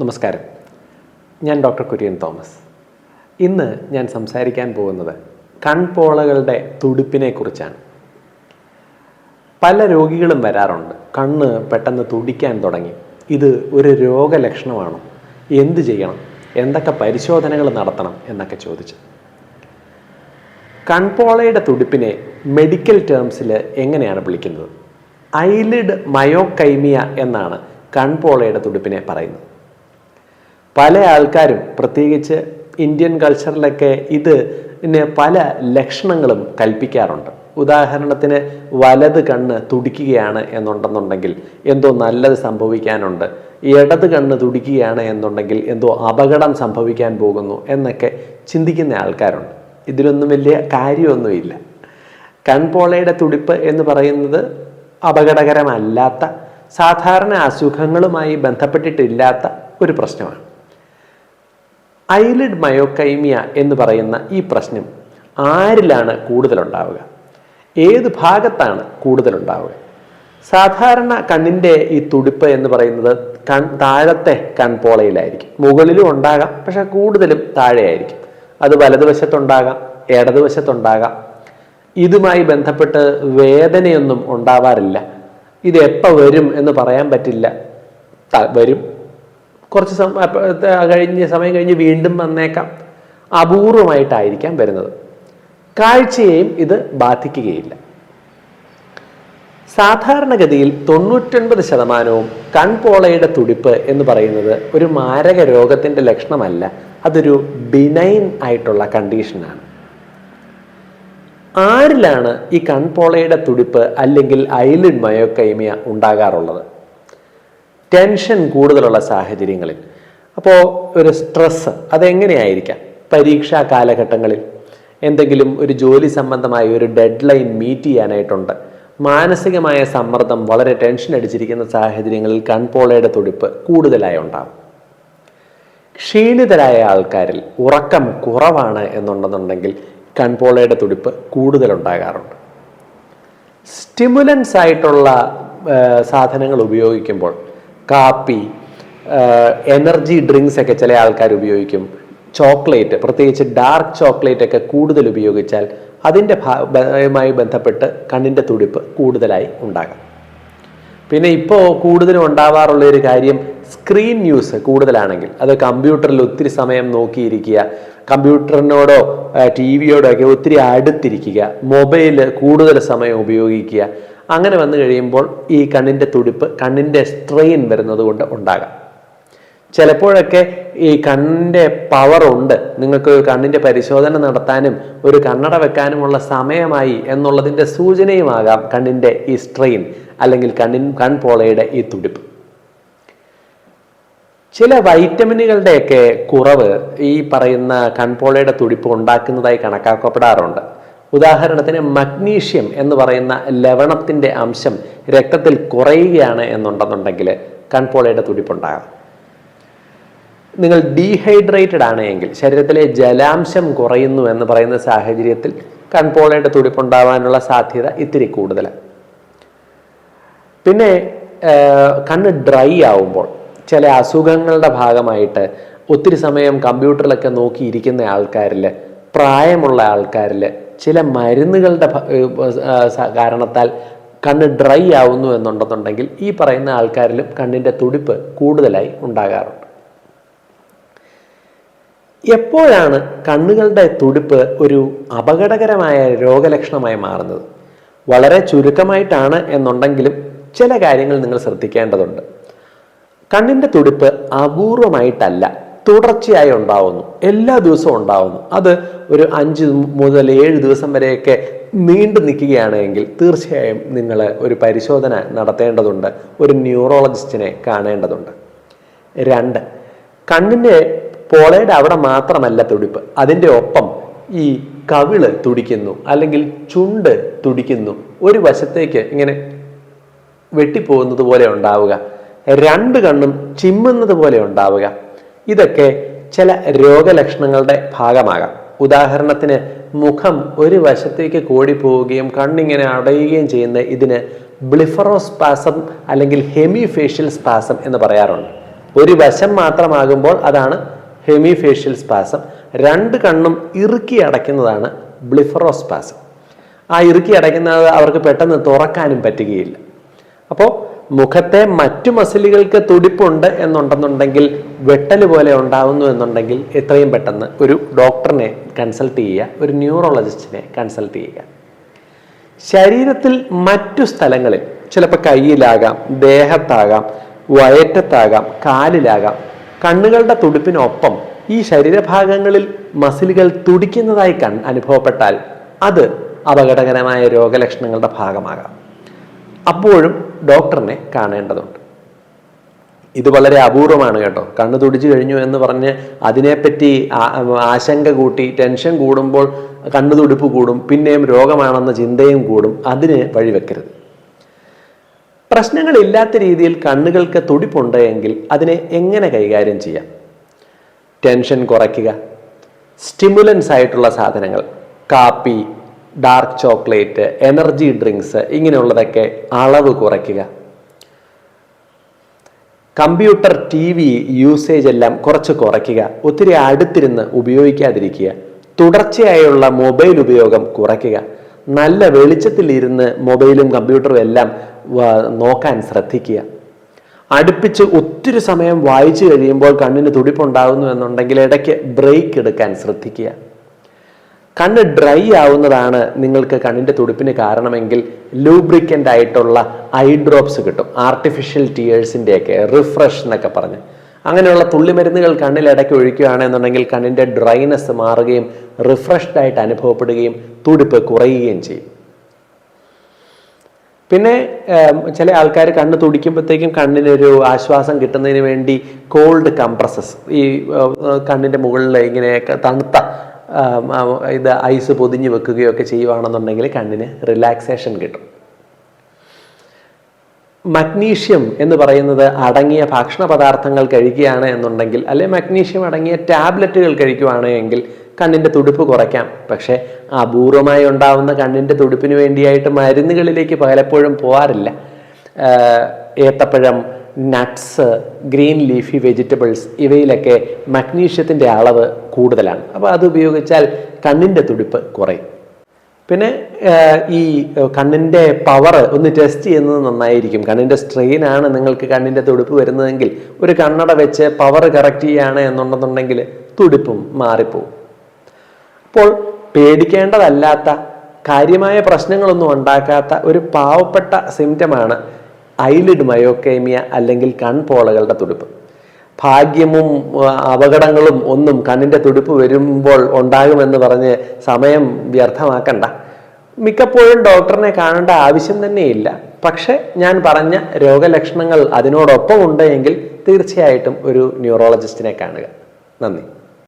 നമസ്കാരം. ഞാൻ doctor Kurian Thomas. ഇന്ന് ഞാൻ സംസാരിക്കാൻ പോകുന്നത് കൺപോളകളുടെ തുടിപ്പിനെ കുറിച്ചാണ് പല രോഗികളും വരാറുണ്ട്. കണ്ണ് പെട്ടെന്ന് തുടിക്കാൻ തുടങ്ങി. ഇത് ഒരു രോഗലക്ഷണമാണോ? എന്ത് ചെയ്യണം? എന്തൊക്കെ പരിശോധനകൾ നടത്തണം എന്നൊക്കെ ചോദിച്ചു. കൺപോളയുടെ തുടിപ്പിനെ മെഡിക്കൽ ടേംസിൽ എങ്ങനെയാണ് വിളിക്കുന്നത്? ഐലിഡ് മയോക്കൈമിയ എന്നാണ് കൺപോളയുടെ തുടിപ്പിനെ പറയുന്നത്. പല ആൾക്കാരും പ്രത്യേകിച്ച് ഇന്ത്യൻ കൾച്ചറിലൊക്കെ ഇത് പല ലക്ഷണങ്ങളും കൽപ്പിക്കാറുണ്ട്. ഉദാഹരണത്തിന് വലത് കണ്ണ് തുടിക്കുകയാണ് എന്നുണ്ടെന്നുണ്ടെങ്കിൽ എന്തോ നല്ലത് സംഭവിക്കാനുണ്ട്. ഇടത് കണ്ണ് തുടിക്കുകയാണ് എന്നുണ്ടെങ്കിൽ എന്തോ അപകടം സംഭവിക്കാൻ പോകുന്നു എന്നൊക്കെ ചിന്തിക്കുന്ന ആൾക്കാരുണ്ട്. ഇതിലൊന്നും വലിയ കാര്യമൊന്നുമില്ല. കൺപോളയുടെ തുടിപ്പ് എന്ന് പറയുന്നത് അപകടകരമല്ലാത്ത സാധാരണ അസുഖങ്ങളുമായി ബന്ധപ്പെട്ടിട്ടില്ലാത്ത ഒരു പ്രശ്നമാണ്. ഐലിഡ് മയോക്കൈമിയ എന്ന് പറയുന്ന ഈ പ്രശ്നം ആരിലാണ് കൂടുതലുണ്ടാവുക? ഏത് ഭാഗത്താണ് കൂടുതലുണ്ടാവുക? സാധാരണ കണ്ണിന്റെ ഈ തുടിപ്പ് എന്ന് പറയുന്നത് കൺ താഴത്തെ കൺപോളയിലായിരിക്കും മുകളിലും ഉണ്ടാകാം പക്ഷെ കൂടുതലും താഴെയായിരിക്കും. അത് വലതുവശത്തുണ്ടാകാം ഇടതുവശത്തുണ്ടാകാം. ഇതുമായി ബന്ധപ്പെട്ട് വേദനയൊന്നും ഉണ്ടാവാറില്ല. ഇത് എപ്പോൾ വരും എന്ന് പറയാൻ പറ്റില്ല. വരും. കുറച്ച് കഴിഞ്ഞ് സമയം കഴിഞ്ഞ് വീണ്ടും വന്നേക്കാം. അപൂർവമായിട്ടായിരിക്കാം വരുന്നത്. കാഴ്ചയെയും ഇത് ബാധിക്കുകയില്ല. സാധാരണഗതിയിൽ തൊണ്ണൂറ്റൊൻപത് ശതമാനവും കൺപോളയുടെ തുടിപ്പ് എന്ന് പറയുന്നത് ഒരു മാരക രോഗത്തിന്റെ ലക്ഷണമല്ല അതൊരു ബിനൈൻ ആയിട്ടുള്ള കണ്ടീഷനാണ് ആരിലാണ് ഈ കൺപോളയുടെ തുടിപ്പ് അല്ലെങ്കിൽ ഐലിഡ് മയോക്കൈമിയ ഉണ്ടാകാറുള്ളത്? ടെൻഷൻ കൂടുതലുള്ള സാഹചര്യങ്ങളിൽ. അപ്പോൾ ഒരു സ്ട്രെസ് അതെങ്ങനെയായിരിക്കാം? പരീക്ഷാ കാലഘട്ടങ്ങളിൽ എന്തെങ്കിലും ഒരു ജോലി സംബന്ധമായ ഒരു ഡെഡ് ലൈൻ മീറ്റ് ചെയ്യാനായിട്ടുണ്ട്. മാനസികമായ സമ്മർദ്ദം വളരെ ടെൻഷൻ അടിച്ചിരിക്കുന്ന സാഹചര്യങ്ങളിൽ കൺപോളയുടെ തുടിപ്പ് കൂടുതലായി ഉണ്ടാകും ക്ഷീണിതരായ ആൾക്കാരിൽ ഉറക്കം കുറവാണ് എന്നുണ്ടെന്നുണ്ടെങ്കിൽ കൺപോളയുടെ തുടിപ്പ് കൂടുതലുണ്ടാകാറുണ്ട്. സ്റ്റിമുലൻസ് ആയിട്ടുള്ള സാധനങ്ങൾ ഉപയോഗിക്കുമ്പോൾ കാപ്പി എനർജി ഡ്രിങ്ക്സ് ഒക്കെ ചില ആൾക്കാർ ഉപയോഗിക്കും. ചോക്ലേറ്റ് പ്രത്യേകിച്ച് ഡാർക്ക് ചോക്ലേറ്റ് ഒക്കെ കൂടുതൽ ഉപയോഗിച്ചാൽ അതിന്റെ ഭാഗമായി ബന്ധപ്പെട്ട് കണ്ണിന്റെ തുടിപ്പ് കൂടുതലായി ഉണ്ടാകാം. പിന്നെ ഇപ്പോൾ കൂടുതലും ഉണ്ടാവാറുള്ള ഒരു കാര്യം സ്ക്രീൻ ന്യൂസ് കൂടുതലാണെങ്കിൽ അത് കമ്പ്യൂട്ടറിൽ ഒത്തിരി സമയം നോക്കിയിരിക്കുക കമ്പ്യൂട്ടറിനോടോ ടി വിയോടോ ഒക്കെ ഒത്തിരി അടുത്തിരിക്കുക മൊബൈൽ കൂടുതൽ സമയം ഉപയോഗിക്കുക അങ്ങനെ വന്നു കഴിയുമ്പോൾ ഈ കണ്ണിന്റെ തുടിപ്പ് കണ്ണിന്റെ സ്ട്രെയിൻ വരുന്നത് കൊണ്ട് ഉണ്ടാകാം. ചിലപ്പോഴൊക്കെ ഈ കണ്ണിന്റെ പവർ ഉണ്ട്. നിങ്ങൾക്ക് കണ്ണിന്റെ പരിശോധന നടത്താനും ഒരു കണ്ണട വെക്കാനുമുള്ള സമയമായി എന്നുള്ളതിന്റെ സൂചനയുമാകാം കണ്ണിന്റെ ഈ സ്ട്രെയിൻ അല്ലെങ്കിൽ കണ്ണിൻ കൺപോളയുടെ ഈ തുടിപ്പ്. ചില വൈറ്റമിനുകളുടെയൊക്കെ കുറവ് ഈ പറയുന്ന കൺപോളയുടെ തുടിപ്പ് ഉണ്ടാക്കുന്നതായി കണക്കാക്കപ്പെടാറുണ്ട്. ഉദാഹരണത്തിന് മഗ്നീഷ്യം എന്ന് പറയുന്ന ലവണത്തിന്റെ അംശം രക്തത്തിൽ കുറയുകയാണ് എന്നുണ്ടെന്നുണ്ടെങ്കിൽ കൺപോളയുടെ തുടിപ്പുണ്ടാകാം. നിങ്ങൾ ഡീഹൈഡ്രേറ്റഡ് ആണ് എങ്കിൽ ശരീരത്തിലെ ജലാംശം കുറയുന്നു എന്ന് പറയുന്ന സാഹചര്യത്തിൽ കൺപോളയുടെ തുടിപ്പുണ്ടാവാനുള്ള സാധ്യത ഇത്തിരി കൂടുതലാണ് പിന്നെ കണ്ണ് ഡ്രൈ ആവുമ്പോൾ ചില അസുഖങ്ങളുടെ ഭാഗമായിട്ട് ഒത്തിരി സമയം കമ്പ്യൂട്ടറിലൊക്കെ നോക്കിയിരിക്കുന്ന ആൾക്കാരിൽ പ്രായമുള്ള ആൾക്കാരിൽ ചില മരുന്നുകളുടെ കാരണത്താൽ കണ്ണ് ഡ്രൈ ആവുന്നു എന്നുണ്ടെന്നുണ്ടെങ്കിൽ ഈ പറയുന്ന ആൾക്കാരിലും കണ്ണിന്റെ തുടിപ്പ് കൂടുതലായി ഉണ്ടാകാറുണ്ട്. എപ്പോഴാണ് കണ്ണുകളുടെ തുടിപ്പ് ഒരു അപകടകരമായ രോഗലക്ഷണമായി മാറുന്നത്? വളരെ ചുരുക്കമായിട്ടാണ് എന്നുണ്ടെങ്കിലും ചില കാര്യങ്ങൾ നിങ്ങൾ ശ്രദ്ധിക്കേണ്ടതുണ്ട്. കണ്ണിന്റെ തുടിപ്പ് അപൂർവമായിട്ടല്ല. തുടർച്ചയായി ഉണ്ടാവുന്നു. എല്ലാ ദിവസവും ഉണ്ടാവുന്നു. അത് ഒരു അഞ്ച് മുതൽ ഏഴ് ദിവസം വരെയൊക്കെ നീണ്ടു നിൽക്കുകയാണെങ്കിൽ തീർച്ചയായും നിങ്ങൾ ഒരു പരിശോധന നടത്തേണ്ടതുണ്ട്. ഒരു ന്യൂറോളജിസ്റ്റിനെ കാണേണ്ടതുണ്ട്. രണ്ട് കണ്ണിന്റെ പോളയുടെ അവിടെ മാത്രമല്ല തുടിപ്പ്. അതിന്റെ ഒപ്പം ഈ കവിൾ തുടിക്കുന്നു അല്ലെങ്കിൽ ചുണ്ട് തുടിക്കുന്നു. ഒരു വശത്തേക്ക് ഇങ്ങനെ വെട്ടിപ്പോകുന്നത് പോലെ ഉണ്ടാവുക. രണ്ട് കണ്ണും ചിമ്മുന്നത് പോലെ ഉണ്ടാവുക. ഇതൊക്കെ ചില രോഗലക്ഷണങ്ങളുടെ ഭാഗമാകാം. ഉദാഹരണത്തിന് മുഖം ഒരു വശത്തേക്ക് കോടിപ്പോവുകയും കണ്ണിങ്ങനെ അടയുകയും ചെയ്യുന്ന ഇതിന് ബ്ലിഫറോസ്പാസം അല്ലെങ്കിൽ ഹെമിഫേഷ്യൽ സ്പാസം എന്ന് പറയാറുണ്ട്. ഒരു വശം മാത്രമാകുമ്പോൾ അതാണ് ഹെമിഫേഷ്യൽ സ്പാസം. രണ്ട് കണ്ണും ഇറുക്കി അടയ്ക്കുന്നതാണ് ബ്ലിഫറോസ്പാസം. ആ ഇറുക്കി അടയ്ക്കുന്നത് അവർക്ക് പെട്ടെന്ന് തുറക്കാനും പറ്റുകയില്ല. അപ്പോൾ മുഖത്തെ മറ്റു മസിലുകൾക്ക് തുടിപ്പുണ്ട് എന്നുണ്ടെന്നുണ്ടെങ്കിൽ വെട്ടൽ പോലെ ഉണ്ടാവുന്നു എന്നുണ്ടെങ്കിൽ എത്രയും പെട്ടെന്ന് ഒരു ഡോക്ടറിനെ കൺസൾട്ട് ചെയ്യുക ഒരു ന്യൂറോളജിസ്റ്റിനെ കൺസൾട്ട് ചെയ്യുക. ശരീരത്തിൽ മറ്റു സ്ഥലങ്ങളിൽ ചിലപ്പോൾ കയ്യിലാകാം ദേഹത്താകാം വയറ്റത്താകാം കാലിലാകാം കണ്ണുകളുടെ തുടിപ്പിനൊപ്പം ഈ ശരീരഭാഗങ്ങളിൽ മസിലുകൾ തുടിക്കുന്നതായി കൺ അനുഭവപ്പെട്ടാൽ അത് അപകടകരമായ രോഗലക്ഷണങ്ങളുടെ ഭാഗമാകാം. അപ്പോഴും ഡോക്ടറിനെ കാണേണ്ടതുണ്ട്. ഇത് വളരെ അപൂർവമാണ് കേട്ടോ. കണ്ണ് തുടിച്ചു കഴിഞ്ഞു എന്ന് പറഞ്ഞ് അതിനെപ്പറ്റി ആശങ്ക കൂട്ടി ടെൻഷൻ കൂടുമ്പോൾ കണ്ണു തുടിപ്പ് കൂടും പിന്നെയും രോഗമാണെന്ന ചിന്തയും കൂടും അതിന് വഴിവെക്കരുത് പ്രശ്നങ്ങളില്ലാത്ത രീതിയിൽ കണ്ണുകൾക്ക് തുടിപ്പുണ്ട് എങ്കിൽ അതിനെ എങ്ങനെ കൈകാര്യം ചെയ്യാം? ടെൻഷൻ കുറയ്ക്കുക. സ്റ്റിമുലൻസ് ആയിട്ടുള്ള സാധനങ്ങൾ കാപ്പി ഡാർക്ക് ചോക്ലേറ്റ് എനർജി ഡ്രിങ്ക്സ് ഇങ്ങനെയുള്ളതൊക്കെ അളവ് കുറയ്ക്കുക. കമ്പ്യൂട്ടർ ടി വി യൂസേജ് എല്ലാം കുറച്ച് കുറയ്ക്കുക. ഒത്തിരി അടുത്തിരുന്ന് ഉപയോഗിക്കാതിരിക്കുക. തുടർച്ചയായുള്ള മൊബൈൽ ഉപയോഗം കുറയ്ക്കുക. നല്ല വെളിച്ചത്തിൽ ഇരുന്ന് മൊബൈലും കമ്പ്യൂട്ടറും എല്ലാം നോക്കാൻ ശ്രദ്ധിക്കുക. അടുപ്പിച്ച് ഒത്തിരി സമയം വായിച്ചു കഴിയുമ്പോൾ കണ്ണിന് തുടിപ്പുണ്ടാകുന്നു എന്നുണ്ടെങ്കിൽ ഇടയ്ക്ക് ബ്രേക്ക് എടുക്കാൻ ശ്രദ്ധിക്കുക. കണ്ണ് ഡ്രൈ ആവുന്നതാണ് നിങ്ങൾക്ക് കണ്ണിന്റെ തുടിപ്പിന് കാരണമെങ്കിൽ ലൂബ്രിക്കന്റ് ആയിട്ടുള്ള ഐ ഡ്രോപ്സ് കിട്ടും. ആർട്ടിഫിഷ്യൽ ടീയേഴ്സിന്റെയൊക്കെ റിഫ്രഷ് എന്നൊക്കെ പറഞ്ഞ്. അങ്ങനെയുള്ള തുള്ളിമരുന്നുകൾ കണ്ണിൽ ഇടയ്ക്ക് ഒഴിക്കുകയാണെന്നുണ്ടെങ്കിൽ കണ്ണിന്റെ ഡ്രൈനെസ് മാറുകയും റിഫ്രഷ്ഡ് ആയിട്ട് അനുഭവപ്പെടുകയും തുടിപ്പ് കുറയുകയും ചെയ്യും. പിന്നെ ചില ആൾക്കാർ കണ്ണ് തുടിക്കുമ്പോഴത്തേക്കും കണ്ണിനൊരു ആശ്വാസം കിട്ടുന്നതിന് വേണ്ടി കോൾഡ് കംപ്രസസ് ഈ കണ്ണിന്റെ മുകളിൽ ഇങ്ങനെ തണുത്ത ഇത് ഐസ് പൊതിഞ്ഞ് വെക്കുകയോ ഒക്കെ ചെയ്യുവാണെന്നുണ്ടെങ്കിൽ കണ്ണിന് റിലാക്സേഷൻ കിട്ടും. മഗ്നീഷ്യം എന്ന് പറയുന്നത് അടങ്ങിയ ഭക്ഷണ പദാർത്ഥങ്ങൾ കഴിക്കുകയാണ് എന്നുണ്ടെങ്കിൽ അല്ലെ മഗ്നീഷ്യം അടങ്ങിയ ടാബ്ലറ്റുകൾ കഴിക്കുകയാണെങ്കിൽ കണ്ണിന്റെ തുടുപ്പ് കുറയ്ക്കാം. പക്ഷേ അപൂർവമായി ഉണ്ടാവുന്ന കണ്ണിന്റെ തുടുപ്പിന് വേണ്ടിയായിട്ട് മരുന്നുകളിലേക്ക് പലപ്പോഴും പോകാറില്ല ഏത്തപ്പഴം നട്ട്സ് ഗ്രീൻ ലീഫി വെജിറ്റബിൾസ് ഇവയിലൊക്കെ മഗ്നീഷ്യത്തിന്റെ അളവ് കൂടുതലാണ്. അപ്പോൾ അത് ഉപയോഗിച്ചാൽ കണ്ണിന്റെ തുടിപ്പ് കുറയും. പിന്നെ ഈ കണ്ണിന്റെ പവർ ഒന്ന് ടെസ്റ്റ് ചെയ്യുന്നത് നന്നായിരിക്കും. കണ്ണിന്റെ സ്ട്രെയിൻ ആണ് നിങ്ങൾക്ക് കണ്ണിന്റെ തുടിപ്പ് വരുന്നതെങ്കിൽ ഒരു കണ്ണട വെച്ച് പവർ കറക്റ്റ് ചെയ്യുകയാണ് എന്നുണ്ടെന്നുണ്ടെങ്കിൽ തുടിപ്പും മാറിപ്പോവും. അപ്പോൾ പേടിക്കേണ്ടതല്ലാത്ത കാര്യമായ പ്രശ്നങ്ങളൊന്നും ഉണ്ടാക്കാത്ത ഒരു പാവപ്പെട്ട സിംറ്റമാണ് ഐലിഡ് മയോക്കേമിയ അല്ലെങ്കിൽ കൺപോളകളുടെ തുടിപ്പ്. ഭാഗ്യമും അപകടങ്ങളും ഒന്നും കണ്ണിന്റെ തുടിപ്പ് വരുമ്പോൾ ഉണ്ടാകുമെന്ന് പറഞ്ഞ് സമയം വ്യർത്ഥമാക്കണ്ട. മിക്കപ്പോഴും ഡോക്ടറിനെ കാണേണ്ട ആവശ്യം തന്നെയില്ല. പക്ഷെ ഞാൻ പറഞ്ഞ രോഗലക്ഷണങ്ങൾ അതിനോടൊപ്പം ഉണ്ട് എങ്കിൽ തീർച്ചയായിട്ടും ഒരു ന്യൂറോളജിസ്റ്റിനെ കാണുക. നന്ദി.